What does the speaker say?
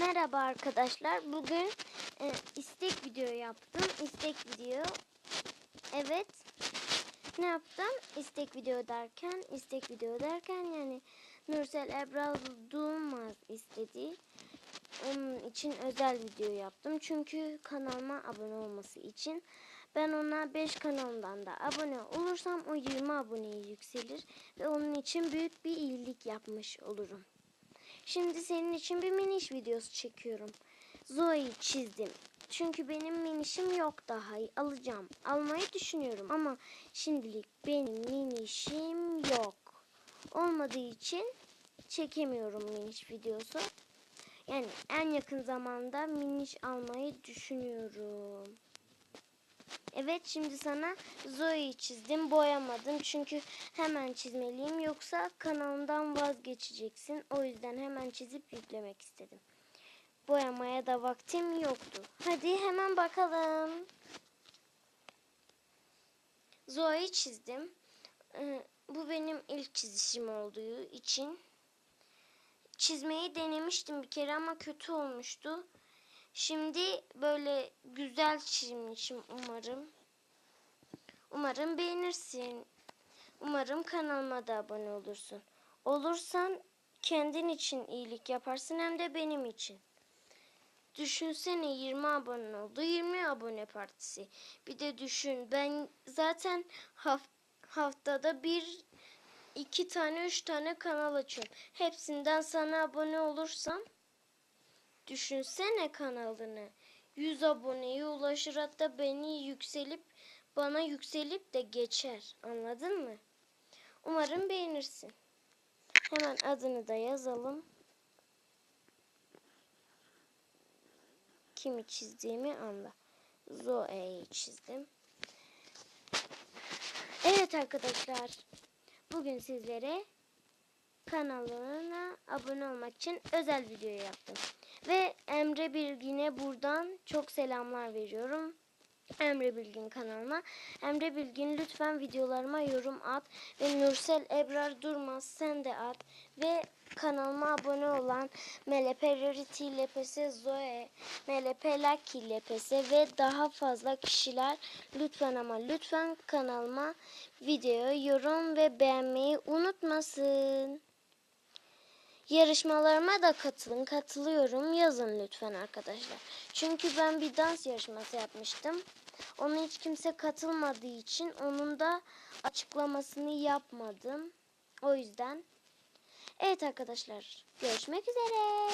Merhaba arkadaşlar. Bugün e, istek video yaptım. İstek video. Evet. Ne yaptım? İstek video derken, istek video derken yani Nursel Ebrar Durmaz istedi. Onun için özel video yaptım. Çünkü kanalıma abone olması için. Ben ona 5 kanalından da abone olursam o 20 aboneye yükselir. Ve onun için büyük bir iyilik yapmış olurum. Şimdi senin için bir miniş videosu çekiyorum. Zoe'yi çizdim. Çünkü benim minişim yok daha. Alacağım. Almayı düşünüyorum ama şimdilik benim minişim yok. Olmadığı için çekemiyorum miniş videosu. Yani en yakın zamanda miniş almayı düşünüyorum. Evet şimdi sana Zoe'yi çizdim boyamadım çünkü hemen çizmeliyim yoksa kanalımdan vazgeçeceksin. O yüzden hemen çizip yüklemek istedim. Boyamaya da vaktim yoktu. Hadi hemen bakalım. Zoe'yi çizdim. Ee, Bu benim ilk çizişim olduğu için çizmeyi denemiştim bir kere ama kötü olmuştu. Şimdi böyle güzel çizmişim umarım. Umarım beğenirsin. Umarım kanalıma da abone olursun. Olursan kendin için iyilik yaparsın hem de benim için. Düşünsene 20 abone oldu. 20 abone partisi. Bir de düşün ben zaten haf- haftada bir iki tane üç tane kanal açıyorum. Hepsinden sana abone olursam Düşünsene kanalını. 100 aboneye ulaşır hatta beni yükselip bana yükselip de geçer. Anladın mı? Umarım beğenirsin. Hemen adını da yazalım. Kimi çizdiğimi anla. Zoe'yi çizdim. Evet arkadaşlar. Bugün sizlere kanalına abone olmak için özel video yaptım. Ve Emre Bilgin'e buradan çok selamlar veriyorum. Emre Bilgin kanalıma. Emre Bilgin lütfen videolarıma yorum at. Ve Nursel Ebrar Durmaz sen de at. Ve kanalıma abone olan Melepe Rarity Lepese Zoe, Melepe Lucky Lepese ve daha fazla kişiler lütfen ama lütfen kanalıma videoya yorum ve beğenmeyi unutmasın. Yarışmalarıma da katılın. Katılıyorum. Yazın lütfen arkadaşlar. Çünkü ben bir dans yarışması yapmıştım. Ona hiç kimse katılmadığı için onun da açıklamasını yapmadım. O yüzden. Evet arkadaşlar. Görüşmek üzere.